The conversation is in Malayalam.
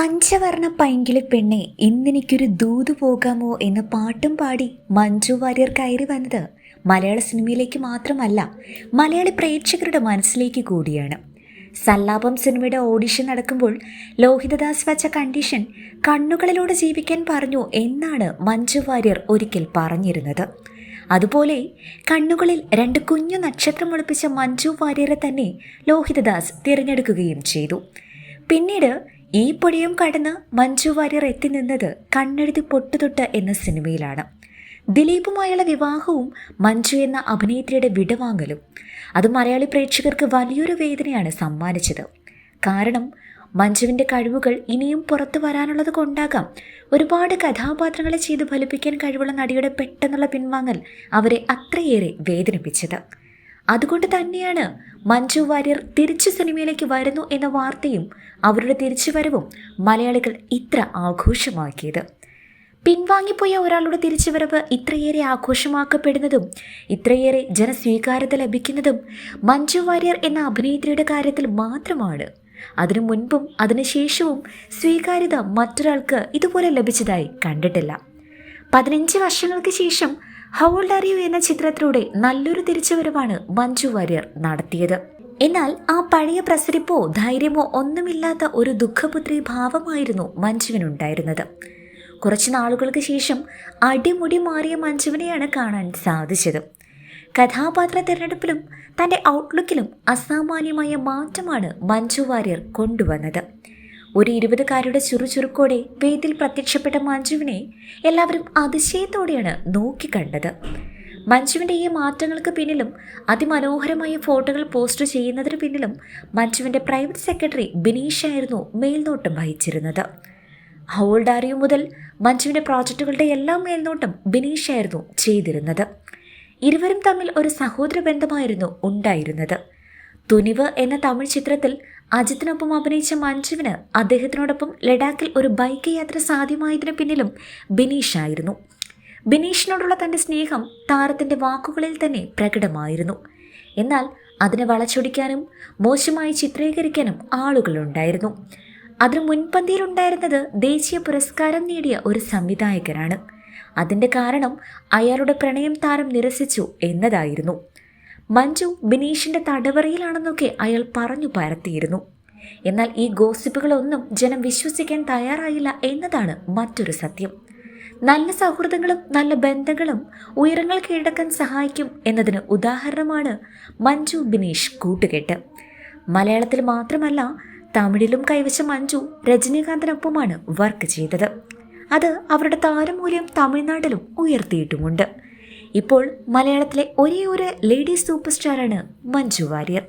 പഞ്ചവർണ പൈങ്കിളി പെണ്ണെ ഇന്നെനിക്കൊരു ദൂതു പോകാമോ എന്ന പാട്ടും പാടി മഞ്ജു വാര്യർ കയറി വന്നത് മലയാള സിനിമയിലേക്ക് മാത്രമല്ല മലയാളി പ്രേക്ഷകരുടെ മനസ്സിലേക്ക് കൂടിയാണ്. സല്ലാപം സിനിമയുടെ ഓഡിഷൻ നടക്കുമ്പോൾ ലോഹിതദാസ് വച്ച കണ്ടീഷൻ കണ്ണുകളിലൂടെ ജീവിക്കാൻ പറഞ്ഞു എന്നാണ് മഞ്ജു വാര്യർ ഒരിക്കൽ പറഞ്ഞിരുന്നത്. അതുപോലെ കണ്ണുകളിൽ രണ്ട് കുഞ്ഞു നക്ഷത്രം ഒളിപ്പിച്ച മഞ്ജു വാര്യരെ തന്നെ ലോഹിതദാസ് തിരഞ്ഞെടുക്കുകയും ചെയ്തു. പിന്നീട് ഈ പൊടിയും കടന്ന് മഞ്ജു വാര്യർ എത്തി നിന്നത് കണ്ണെഴുതി പൊട്ടുതൊട്ട് എന്ന സിനിമയിലാണ്. ദിലീപുമായുള്ള വിവാഹവും മഞ്ജു എന്ന അഭിനേത്രിയുടെ വിടവാങ്ങലും അത് മലയാളി പ്രേക്ഷകർക്ക് വലിയൊരു വേദനയാണ് സമ്മാനിച്ചത്. കാരണം മഞ്ജുവിന്റെ കഴിവുകൾ ഇനിയും പുറത്തു വരാനുള്ളത് കൊണ്ടാകാം ഒരുപാട് കഥാപാത്രങ്ങളെ ചെയ്ത് ഫലിപ്പിക്കാൻ കഴിവുള്ള നടിയുടെ പെട്ടെന്നുള്ള പിൻവാങ്ങൽ അവരെ അത്രയേറെ വേദനിപ്പിച്ചത്. അതുകൊണ്ട് തന്നെയാണ് മഞ്ജു വാര്യർ തിരിച്ചു സിനിമയിലേക്ക് വരുന്നു എന്ന വാർത്തയും അവരുടെ തിരിച്ചുവരവും മലയാളികൾ ഇത്ര ആഘോഷമാക്കിയത്. പിൻവാങ്ങിപ്പോയ ഒരാളുടെ തിരിച്ചുവരവ് ഇത്രയേറെ ആഘോഷമാക്കപ്പെടുന്നതും ഇത്രയേറെ ജനസ്വീകാര്യത ലഭിക്കുന്നതും മഞ്ജു വാര്യർ എന്ന അഭിനേത്രിയുടെ കാര്യത്തിൽ മാത്രമാണ്. അതിനു മുൻപും അതിനുശേഷവും സ്വീകാര്യത മറ്റൊരാൾക്ക് ഇതുപോലെ ലഭിച്ചതായി കണ്ടിട്ടില്ല. പതിനഞ്ച് വർഷങ്ങൾക്ക് ശേഷം ഹൗൾഡ് ആർ യു എന്ന ചിത്രത്തിലൂടെ നല്ലൊരു തിരിച്ചുവരവാണ് മഞ്ജു വാര്യർ നടത്തിയത്. എന്നാൽ ആ പഴയ പ്രസരിപ്പോ ധൈര്യമോ ഒന്നുമില്ലാത്ത ഒരു ദുഃഖപുത്രി ഭാവമായിരുന്നു മഞ്ജുവിനുണ്ടായിരുന്നത്. കുറച്ച് നാളുകൾക്ക് ശേഷം അടിമുടി മാറിയ മഞ്ജുവിനെയാണ് കാണാൻ സാധിച്ചത്. കഥാപാത്ര തിരഞ്ഞെടുപ്പിലും തന്റെ ഔട്ട്ലുക്കിലും അസാമാന്യമായ മാറ്റമാണ് മഞ്ജു വാര്യർ കൊണ്ടുവന്നത്. ഒരു ഇരുപതുകാരുടെ ചുറുചുറുക്കോടെ വേദിയിൽ പ്രത്യക്ഷപ്പെട്ട മഞ്ജുവിനെ എല്ലാവരും അതിശയത്തോടെയാണ് നോക്കിക്കണ്ടത് മഞ്ജുവിന്റെ ഈ മാറ്റങ്ങൾക്ക് പിന്നിലും അതിമനോഹരമായ ഫോട്ടോകൾ പോസ്റ്റ് ചെയ്യുന്നതിന് പിന്നിലും മഞ്ജുവിന്റെ പ്രൈവറ്റ് സെക്രട്ടറി ബിനീഷ് ആയിരുന്നു മേൽനോട്ടം വഹിച്ചിരുന്നത്. ആറിയു മുതൽ മഞ്ജുവിന്റെ പ്രോജക്റ്റുകളുടെ എല്ലാ മേൽനോട്ടം ബിനീഷ് ആയിരുന്നു ചെയ്തിരുന്നത്. ഇരുവരും തമ്മിൽ ഒരു സഹോദര ബന്ധമായിരുന്നു ഉണ്ടായിരുന്നത്. തുനിവ് എന്ന തമിഴ് ചിത്രത്തിൽ അജിത്തിനൊപ്പം അഭിനയിച്ച മഞ്ജുവിന് അദ്ദേഹത്തിനോടൊപ്പം ലഡാക്കിൽ ഒരു ബൈക്ക് യാത്ര സാധ്യമായതിനു പിന്നിലും ബിനീഷ് ആയിരുന്നു. ബിനീഷിനോടുള്ള തന്റെ സ്നേഹം താരത്തിന്റെ വാക്കുകളിൽ തന്നെ പ്രകടമായിരുന്നു. എന്നാൽ അതിനെ വളച്ചൊടിക്കാനും മോശമായി ചിത്രീകരിക്കാനും ആളുകളുണ്ടായിരുന്നു. അതിന് മുൻപന്തിയിലുണ്ടായിരുന്നത് ദേശീയ പുരസ്കാരം നേടിയ ഒരു സംവിധായകനാണ്. അതിന്റെ കാരണം അയാളുടെ പ്രണയം താരം നിരസിച്ചു എന്നതായിരുന്നു. മഞ്ജു ബിനീഷിന്റെ തടവറയിലാണെന്നൊക്കെ അയാൾ പറഞ്ഞു പരത്തിയിരുന്നു. എന്നാൽ ഈ ഗോസിപ്പുകളൊന്നും ജനം വിശ്വസിക്കാൻ തയ്യാറായില്ല എന്നതാണ് മറ്റൊരു സത്യം. നല്ല സൗഹൃദങ്ങളും നല്ല ബന്ധങ്ങളും ഉയരങ്ങൾ കീഴടക്കാൻ സഹായിക്കും എന്നതിന് ഉദാഹരണമാണ് മഞ്ജു ബിനീഷ് കൂട്ടുകെട്ട്. മലയാളത്തിൽ മാത്രമല്ല തമിഴിലും കൈവശ മഞ്ജു രജനീകാന്തിനൊപ്പമാണ് വർക്ക് ചെയ്തത്. അത് അവരുടെ താരമൂല്യം തമിഴ്നാട്ടിലും ഉയർത്തിയിട്ടുമുണ്ട്. ഇപ്പോൾ മലയാളത്തിലെ ഒരേ ഒരു ലേഡി സൂപ്പർ സ്റ്റാറാണ് മഞ്ജു വാര്യർ.